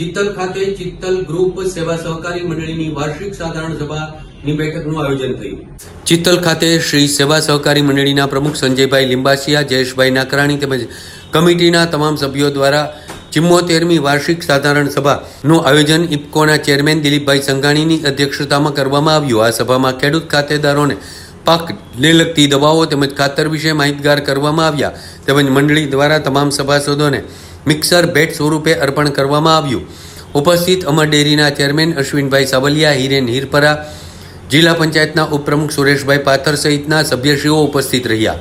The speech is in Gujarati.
ચિત્તલ ખાતે ચિત્તલ ગ્રુપ સેવા સહકારી મંડળીની વાર્ષિક સાધારણ સભાની આયોજન થયું. ચિત્તલ ખાતે શ્રી સેવા સહકારી મંડળીના પ્રમુખ સંજયભાઈ લિંબાસિયા, જયેશભાઈ નાકરાણી તેમજ કમિટીના તમામ સભ્યો દ્વારા ચિમ્મોતેરમી વાર્ષિક સાધારણ સભાનું આયોજન ઇફકોના ચેરમેન દિલીપભાઈ સંઘાણીની અધ્યક્ષતામાં કરવામાં આવ્યું. આ સભામાં ખેડૂત ખાતેદારોને પાકને લગતી દવાઓ તેમજ ખાતર વિશે માહિતગાર કરવામાં આવ્યા. તેમજ મંડળી દ્વારા તમામ સભાસદોને મિક્સર ભેટ સ્વરૂપે અર્પણ કરવામાં આવ્યું. ઉપસ્થિત અમર ડેરીના ચેરમેન અશ્વિનભાઈ સાવલિયા હિરેન હિરપરા, જિલ્લા પંચાયતના ઉપપ્રમુખ સુરેશભાઈ પાથર સહિતના સભ્યશ્રીઓ ઉપસ્થિત રહ્યા.